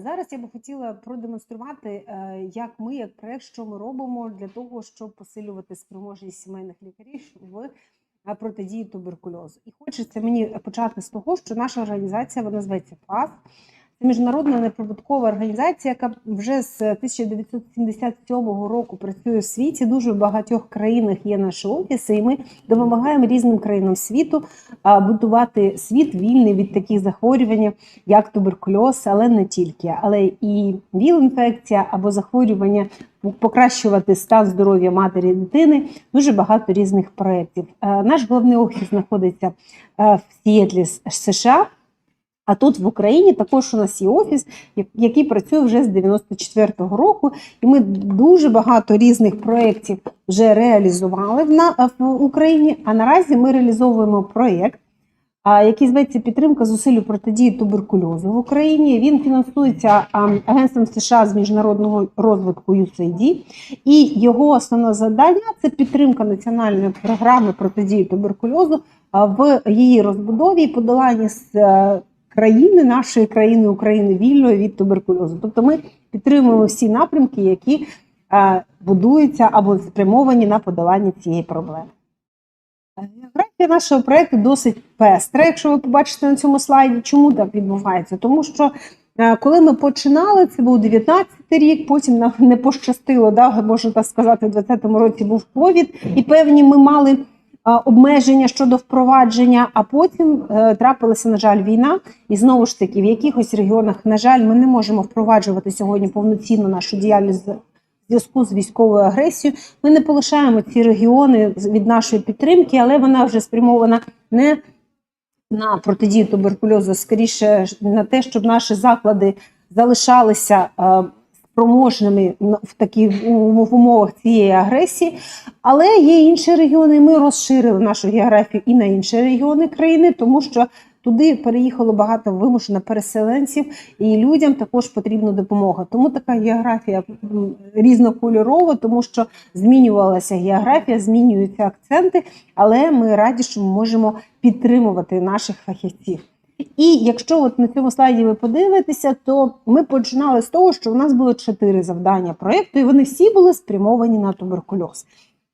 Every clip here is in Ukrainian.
Зараз я би хотіла продемонструвати, е, як ми, як проект, що ми робимо для того, щоб посилювати спроможність сімейних лікарів в е, протидії туберкульозу. І хочеться мені почати з того, що наша організація вона називається ФАС. Це міжнародна неприбуткова організація, яка вже з 1977 року працює в світі. Дуже в багатьох країнах є наші офіси, і ми допомагаємо різним країнам світу будувати світ вільний від таких захворювань, як туберкульоз, але не тільки, але і віл-інфекція або захворювання, покращувати стан здоров'я матері і дитини. Дуже багато різних проєктів. Е, Наш головний офіс знаходиться е, в Сіетлі, США. А тут в Україні також у нас є офіс, який працює вже з 94-го року, і ми дуже багато різних проєктів вже реалізували в, Україні. А наразі ми реалізовуємо проєкт, який зветься Підтримка зусиль протидії туберкульозу в Україні. Він фінансується Агентством США з міжнародного розвитку USAID, і його основне завдання це підтримка національної програми протидії туберкульозу в її розбудові і подоланні з країни, нашої країни України вільної від туберкульозу. Тобто ми підтримуємо всі напрямки, які е, будуються або спрямовані на подолання цієї проблеми. Географія нашого проєкту досить пестра, якщо ви побачите на цьому слайді, чому так відбувається? Тому що е, коли ми починали, це був 19 рік, потім нам не пощастило, да, можна так сказати, в 20-му році був ковід, і певні ми мали обмеження щодо впровадження, а потім е, трапилася, на жаль, війна. І знову ж таки, в якихось регіонах, на жаль, ми не можемо впроваджувати сьогодні повноцінно нашу діяльність в зв'язку з військовою агресією. Ми не полишаємо ці регіони від нашої підтримки, але вона вже спрямована не на протидію туберкульозу, скоріше на те, щоб наші заклади залишалися е, спроможними в такі в умовах цієї агресії. Але є інші регіони. Ми розширили нашу географію і на інші регіони країни, тому що туди переїхало багато вимушено переселенців, і людям також потрібна допомога. Тому така географія різнокольорова, тому що змінювалася географія, змінюються акценти, але ми раді, що ми можемо підтримувати наших фахівців. І якщо от на цьому слайді ви подивитеся, то ми починали з того, що у нас було чотири завдання проєкту, і вони всі були спрямовані на туберкульоз.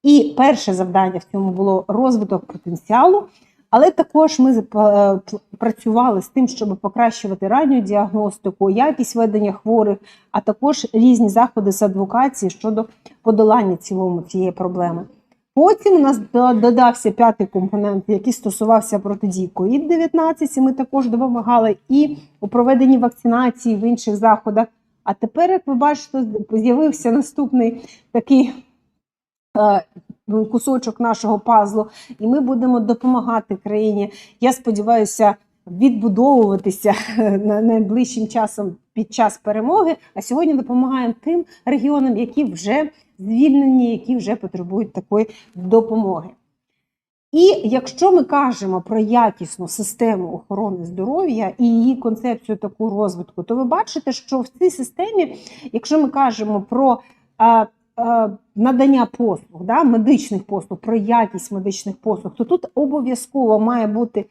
І перше завдання в цьому було розвиток потенціалу, але також ми е, працювали з тим, щоб покращувати ранню діагностику, якість ведення хворих, а також різні заходи з адвокації щодо подолання цілому цієї проблеми. Потім у нас додався п'ятий компонент, який стосувався протидії COVID-19, і ми також допомагали і у проведенні вакцинації в інших заходах. А тепер, як ви бачите, з'явився наступний такий е, кусочок нашого пазлу, і ми будемо допомагати країні. Я сподіваюся, відбудовуватися на найближчим часом під час перемоги. А сьогодні допомагаємо тим регіонам, які вже звільнені, які вже потребують такої допомоги. І якщо ми кажемо про якісну систему охорони здоров'я і її концепцію таку розвитку, то ви бачите, що в цій системі, якщо ми кажемо про е, е, надання послуг, да, медичних послуг, про якість медичних послуг, то тут обов'язково має бути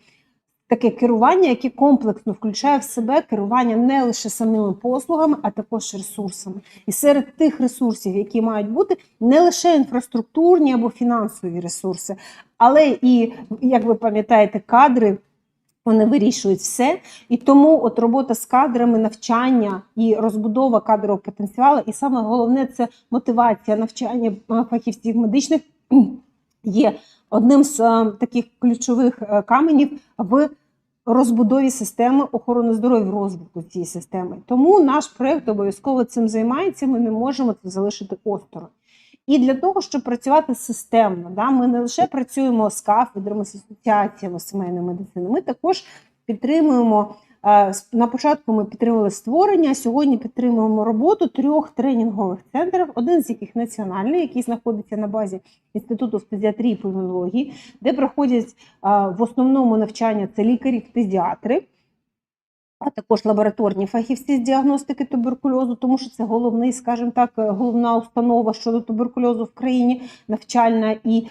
таке керування, яке комплексно включає в себе керування не лише самими послугами, а також ресурсами. І серед тих ресурсів, які мають бути не лише інфраструктурні або фінансові ресурси, але і, як ви пам'ятаєте, кадри. Вони вирішують все, і тому от робота з кадрами, навчання і розбудова кадрового потенціалу, і саме головне це мотивація навчання фахівців медичних є одним з е, таких ключових е, каменів в розбудові системи охорони здоров'я в розвитку цієї системи. Тому наш проєкт обов'язково цим займається. Ми не можемо це залишити осторонь. І для того, щоб працювати системно, да, ми не лише працюємо з кафедрами, з асоціаціями сімейної медицини, ми також підтримуємо. На початку ми підтримували створення, сьогодні підтримуємо роботу трьох тренінгових центрів, один з яких національний, який знаходиться на базі Інституту з педіатрії і пульмонології, де проходять в основному навчання це лікарі-педіатри, а також лабораторні фахівці з діагностики туберкульозу, тому що це головний, скажімо так, е, головна установа щодо туберкульозу в країні, навчальна і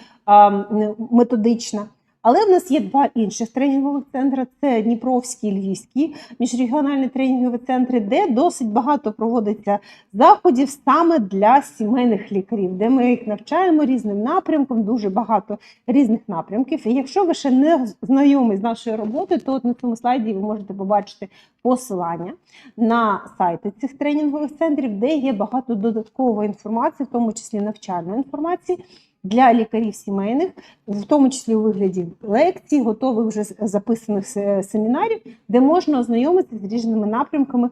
методична. Але в нас є два інших тренінгових центри: це Дніпровський і Львівський міжрегіональні тренінгові центри, де досить багато проводиться заходів саме для сімейних лікарів, де ми їх навчаємо різним напрямкам, дуже багато різних напрямків. І якщо ви ще не знайомі з нашою роботою, то от на цьому слайді ви можете побачити посилання на сайти цих тренінгових центрів, де є багато додаткової інформації, в тому числі навчальної інформації для лікарів сімейних, в тому числі у вигляді лекцій, готових вже записаних семінарів, де можна ознайомитися з різними напрямками,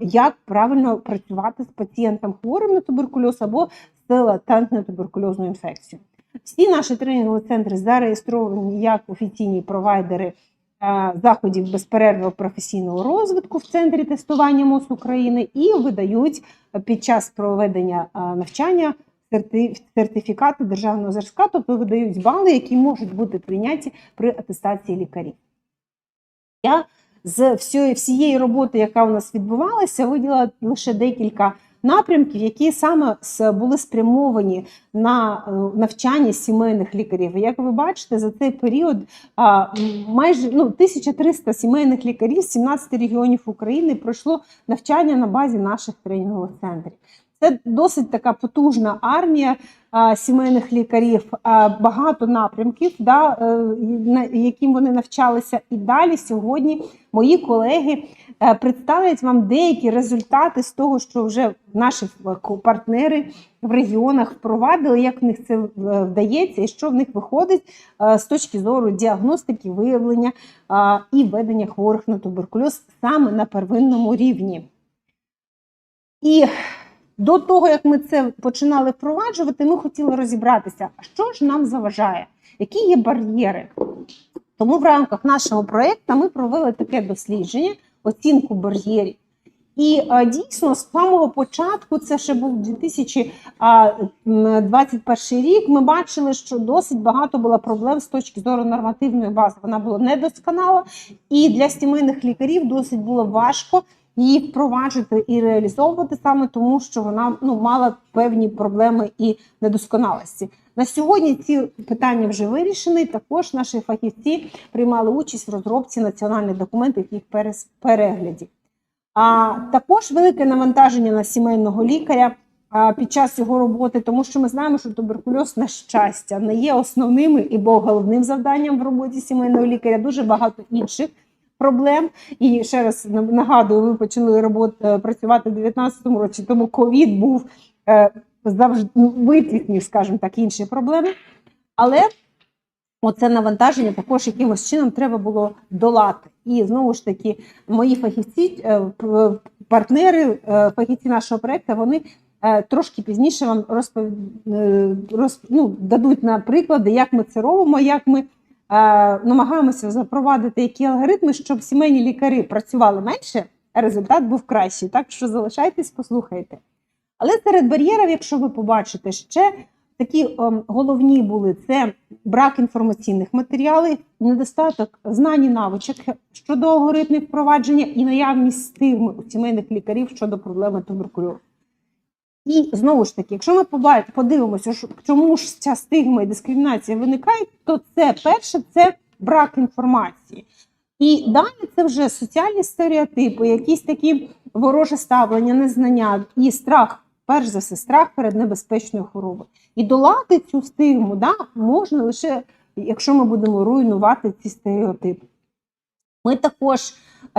як правильно працювати з пацієнтом хворим на туберкульоз або з латентною туберкульозною інфекцією. Всі наші тренінгові центри зареєстровані як офіційні провайдери заходів безперервного професійного розвитку в центрі тестування МОЗ України і видають під час проведення навчання сертифікати державного зразка, тобто видають бали, які можуть бути прийняті при атестації лікарів. Я з всієї, роботи, яка у нас відбувалася, виділа лише декілька напрямків, які саме були спрямовані на е, навчання сімейних лікарів. Як ви бачите, за цей період майже ну, 1300 сімейних лікарів з 17 регіонів України пройшло навчання на базі наших тренінгових центрів. Це досить така потужна армія а, сімейних лікарів, а, багато напрямків, да, е, на яким вони навчалися. І далі сьогодні мої колеги е, представлять вам деякі результати з того, що вже наші партнери в регіонах впровадили, як в них це е, вдається, і що в них виходить з точки зору діагностики, виявлення а, і ведення хворих на туберкульоз саме на первинному рівні. І до того, як ми це починали впроваджувати, ми хотіли розібратися, а що ж нам заважає, які є бар'єри. Тому в рамках нашого проєкту ми провели таке дослідження, оцінку бар'єрів. І е, дійсно, з самого початку, це ще був 2021 рік. Ми бачили, що досить багато було проблем з точки зору нормативної бази. Вона була недосконала, і для сімейних лікарів досить було важко її впроваджувати і реалізовувати саме тому, що вона ну мала певні проблеми і недосконалості. На сьогодні ці питання вже вирішені. Також наші фахівці приймали участь в розробці національних документів їх перегляді. А також велике навантаження на сімейного лікаря під час його роботи, тому що ми знаємо, що туберкульоз на щастя не є основним і головним завданням в роботі сімейного лікаря. Дуже багато інших проблем. І ще раз нагадую, ви почали роботу працювати в 2019 році, тому ковід був е, завжди ну, скажімо так, інші проблеми. Але оце навантаження також якимось чином треба було долати. І знову ж таки, мої фахівці, е, партнери, е, фахівці нашого проекту, вони е, трошки пізніше вам розпов... е, роз... ну, дадуть на приклади, як ми це робимо, як ми е, намагаємося запровадити які алгоритми, щоб сімейні лікарі працювали менше, а результат був кращий. Так що залишайтесь, послухайте. Але серед бар'єрів, якщо ви побачите, ще такі ем, головні були це брак інформаційних матеріалів, недостаток знань і навичок щодо алгоритмів впровадження і наявність стигми у сімейних лікарів щодо проблеми туберкульозу. І знову ж таки, якщо ми подивимося, чому ж ця стигма і дискримінація виникають, то це перше це брак інформації. І далі це вже соціальні стереотипи, якісь такі вороже ставлення, незнання і страх, перш за все, страх перед небезпечною хворобою. І долати цю стигму да, можна лише, якщо ми будемо руйнувати ці стереотипи. Ми також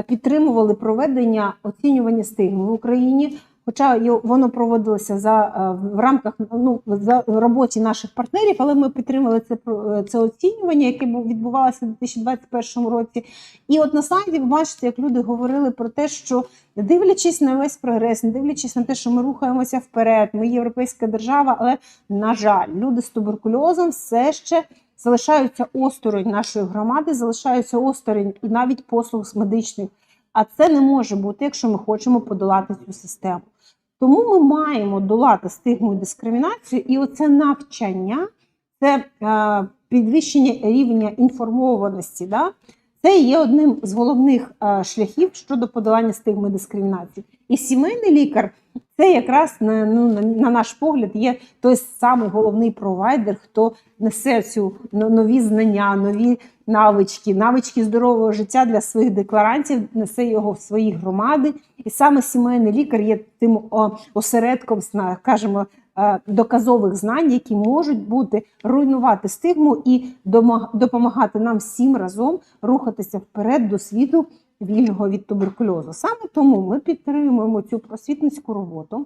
підтримували проведення оцінювання стигми в Україні. Хоча воно проводилося за е, в рамках ну за роботі наших партнерів, але ми підтримали це е, це оцінювання, яке бу- відбувалося у 2021 році. І от на слайді ви бачите, як люди говорили про те, що дивлячись на весь прогрес, не дивлячись на те, що ми рухаємося вперед, ми європейська держава, але на жаль, люди з туберкульозом все ще залишаються осторонь нашої громади, залишаються осторонь і навіть послуг з медичних. А це не може бути, якщо ми хочемо подолати цю систему. Тому ми маємо долати стигму і дискримінацію, і оце навчання, це е, підвищення рівня інформованості. Да? Це є одним з головних е, шляхів щодо подолання стигми дискримінації. І сімейний лікар це якраз на, ну, на, на наш погляд є той самий головний провайдер, хто несе цю нові знання, нові навички, навички здорового життя для своїх декларантів, несе його в свої громади. І саме сімейний лікар є тим осередком, кажемо, е, доказових знань, які можуть бути руйнувати стигму і допомагати нам всім разом рухатися вперед до світу вільного від туберкульозу. Саме тому ми підтримуємо цю просвітницьку роботу.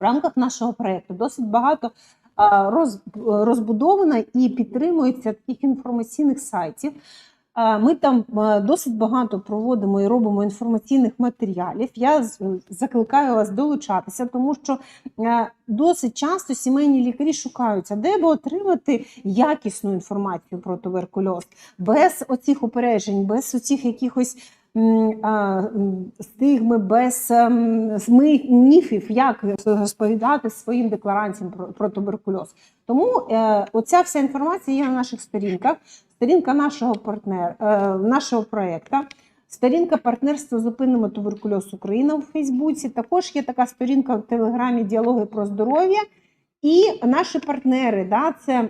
В рамках нашого проєкту досить багато розбудовано і підтримується таких інформаційних сайтів. Ми там досить багато проводимо і робимо інформаційних матеріалів. Я закликаю вас долучатися, тому що досить часто сімейні лікарі шукаються, де би отримати якісну інформацію про туберкульоз без оцих упереджень, без оцих якихось стигми, без ем, міфів, як розповідати своїм декларантам про, туберкульоз. Тому е, оця вся інформація є на наших сторінках. Сторінка нашого партнера, е, нашого проєкту. Сторінка партнерства Зупинимо туберкульоз Україна у Фейсбуці. Також є така сторінка в Телеграмі Діалоги про здоров'я. І наші партнери, да, це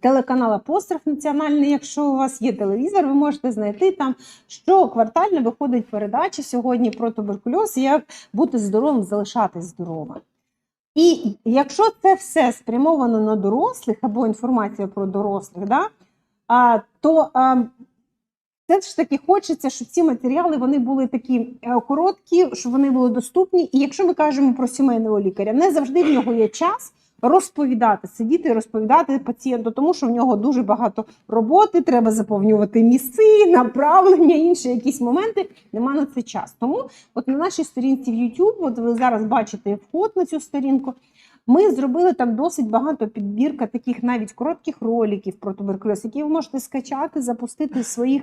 телеканал Апостроф національний. Якщо у вас є телевізор, ви можете знайти там, що квартально виходить передача сьогодні про туберкульоз, як бути здоровим, залишатись здоровим. І якщо це все спрямовано на дорослих або інформація про дорослих, да, а, то а, все ж таки хочеться, щоб ці матеріали вони були такі е, короткі, щоб вони були доступні. І якщо ми кажемо про сімейного лікаря, не завжди в нього є час розповідати, сидіти і розповідати пацієнту, тому що в нього дуже багато роботи, треба заповнювати місці, направлення, інші якісь моменти. Нема на це час. Тому от на нашій сторінці в YouTube, от ви зараз бачите вход на цю сторінку. Ми зробили там досить багато підбірка таких навіть коротких роликів про туберкульоз, які ви можете скачати, запустити в своїх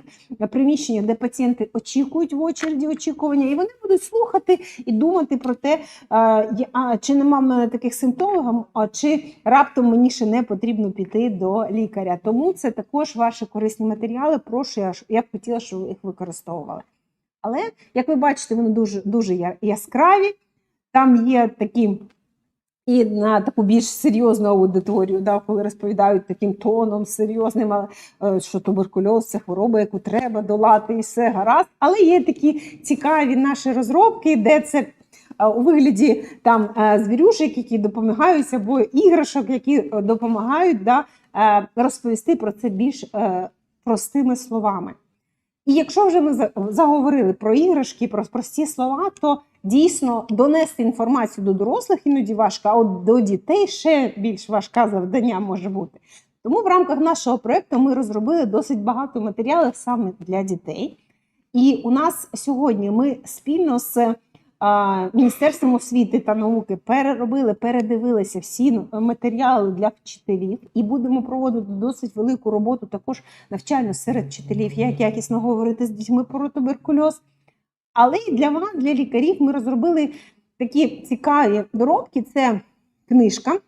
приміщеннях, де пацієнти очікують в очереді очікування, і вони будуть слухати і думати про те, а, чи нема в мене таких симптомів, а чи раптом мені ще не потрібно піти до лікаря. Тому це також ваші корисні матеріали. Прошу, я, я б хотіла, щоб ви їх використовували. Але, як ви бачите, вони дуже, дуже яскраві. Там є такі і на таку більш серйозну аудиторію, да, коли розповідають таким тоном серйозним, е, що туберкульоз це хвороба, яку треба долати, і все гаразд. Але є такі цікаві наші розробки, де це е, у вигляді там е, звірюшек, які допомагають, або іграшок, які допомагають да, розповісти про це більш простими словами. І якщо вже ми заговорили про іграшки, про прості слова, то дійсно донести інформацію до дорослих іноді важко, а от до дітей ще більш важка завдання може бути. Тому в рамках нашого проєкту ми розробили досить багато матеріалів саме для дітей. І у нас сьогодні ми спільно з а, Міністерством освіти та науки переробили, передивилися всі матеріали для вчителів і будемо проводити досить велику роботу також навчально серед вчителів, як якісно говорити з дітьми про туберкульоз. Але і для вас, для лікарів, ми розробили такі цікаві доробки. Це книжка,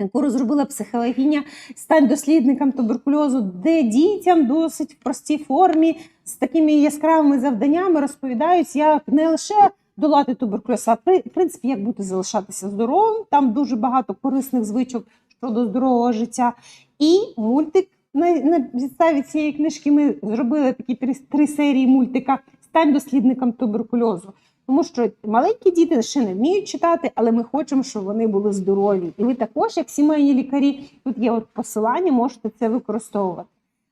яку розробила психологиня стань дослідником туберкульозу, де дітям досить в простій формі з такими яскравими завданнями розповідають, як не лише долати туберкульоз, а в принципі, як бути залишатися здоровим. Там дуже багато корисних звичок щодо здорового життя. І мультик на, на підставі цієї книжки ми зробили такі три, три серії мультика Стань дослідником туберкульозу. Тому що маленькі діти ще не вміють читати, але ми хочемо, щоб вони були здорові. І ви також, як сімейні лікарі, тут є от посилання, можете це використовувати.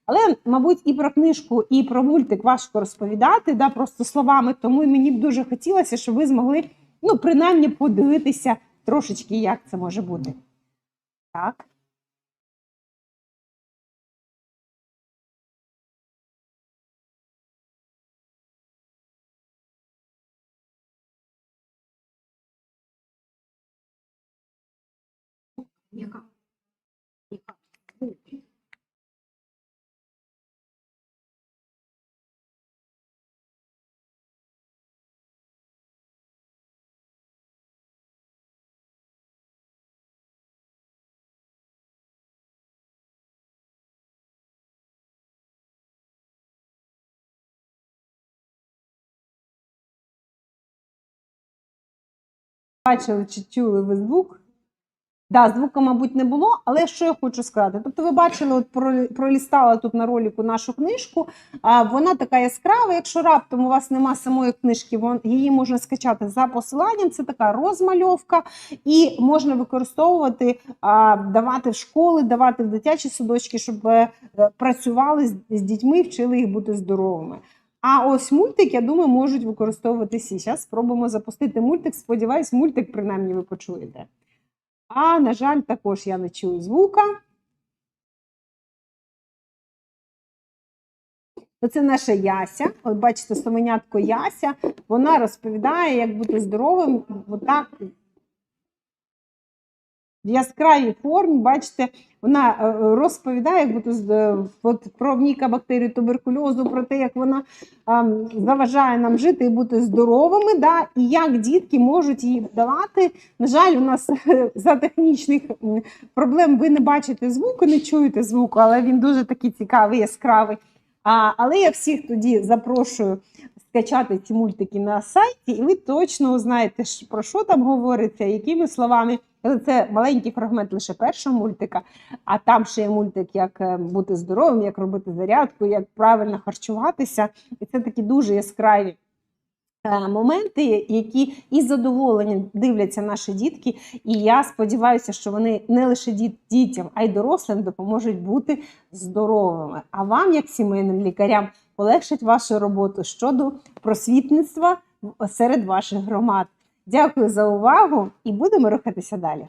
Але, мабуть, і про книжку, і про мультик важко розповідати, да, просто словами. Тому мені б дуже хотілося, щоб ви змогли ну, принаймні подивитися трошечки, як це може бути. Так. Бачили чи чули ви звук? Да, звука, мабуть, не було, але що я хочу сказати? Тобто, ви бачили, от пролістала тут на роліку нашу книжку. А вона така яскрава. Якщо раптом у вас нема самої книжки, її можна скачати за посиланням. Це така розмальовка, і можна використовувати, давати в школи, давати в дитячі садочки, щоб е, працювали з дітьми, вчили їх бути здоровими. А ось мультик, я думаю, можуть використовувати всі. Зараз спробуємо запустити мультик. Сподіваюсь, мультик принаймні ви почуєте. А, на жаль, також я не чую звука. Це наша Яся. От бачите, соменятко Яся. Вона розповідає, як бути здоровим. Отак в яскравій формі, бачите, вона е, розповідає з- от, про мікобактерію туберкульозу, про те, як вона заважає нам жити і бути здоровими, да, і як дітки можуть її вдавати. На жаль, у нас за технічних проблем ви не бачите звуку, не чуєте звуку, але він дуже такий цікавий, яскравий. А, але я всіх тоді запрошую скачати ці мультики на сайті, і ви точно узнаєте, про що там говориться, якими словами. Але Це маленький фрагмент лише першого мультика, а там ще є мультик, як е, бути здоровим, як робити зарядку, як правильно харчуватися. І це такі дуже яскраві е, моменти, які із задоволенням дивляться наші дітки. І я сподіваюся, що вони не лише діт- дітям, а й дорослим допоможуть бути здоровими. А вам, як сімейним лікарям, полегшить вашу роботу щодо просвітництва серед ваших громад. Дякую за увагу і будемо рухатися далі.